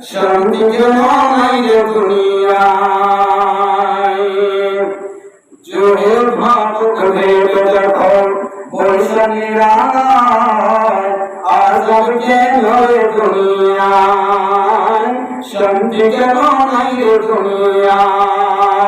শান্তি কেন নাই রে দুনিয়ায় জোরের ভাব ভেদ যখন বৈশাখী রায় আজব কেন রে দুনিয়ায় শান্তি কেন নাই রে দুনিয়ায়।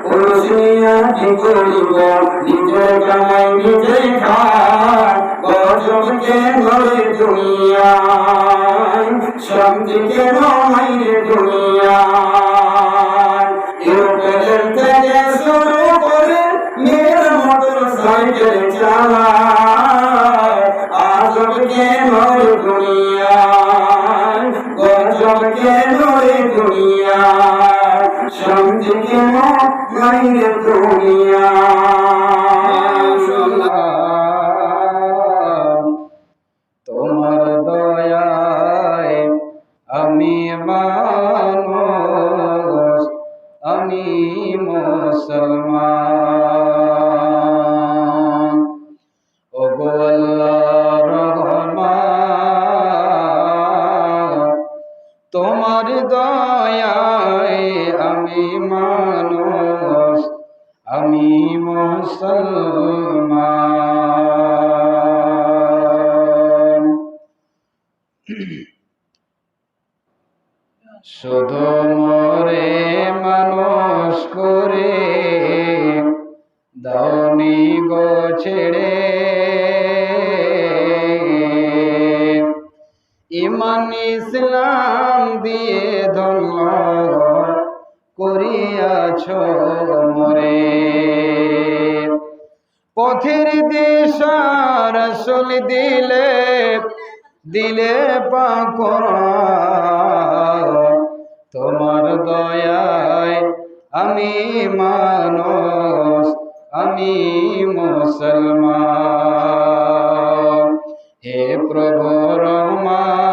কি করিব নিজের কামাই নিজে খায় গজবকে ধরে দুনিয়ায় শান্তি কেন নাই রে দুনিয়ায় ইউরোপের থেকে শুরু করে মেয়ের মোটর সাইকেল চালায় আজব কেন রে দুনিয়ায় গজব কেন কেন নাই রে দুনিয়ায় তোমার দয়ায় আমি মানুষ আমি মুসলমান দয়ায় আমি মানুষ আমি মুসলমান। শুধু মরে মানুষ করে দাওনি গো ছেড়ে ইমান ইসলাম দিয়ে ধন্য করিয়াছ মরে। পথের দিশার সুল দিলে দিলে পাকর তোমার দয়ায় আমি মানস আমি মুসলমান। হে প্রভু Jeová.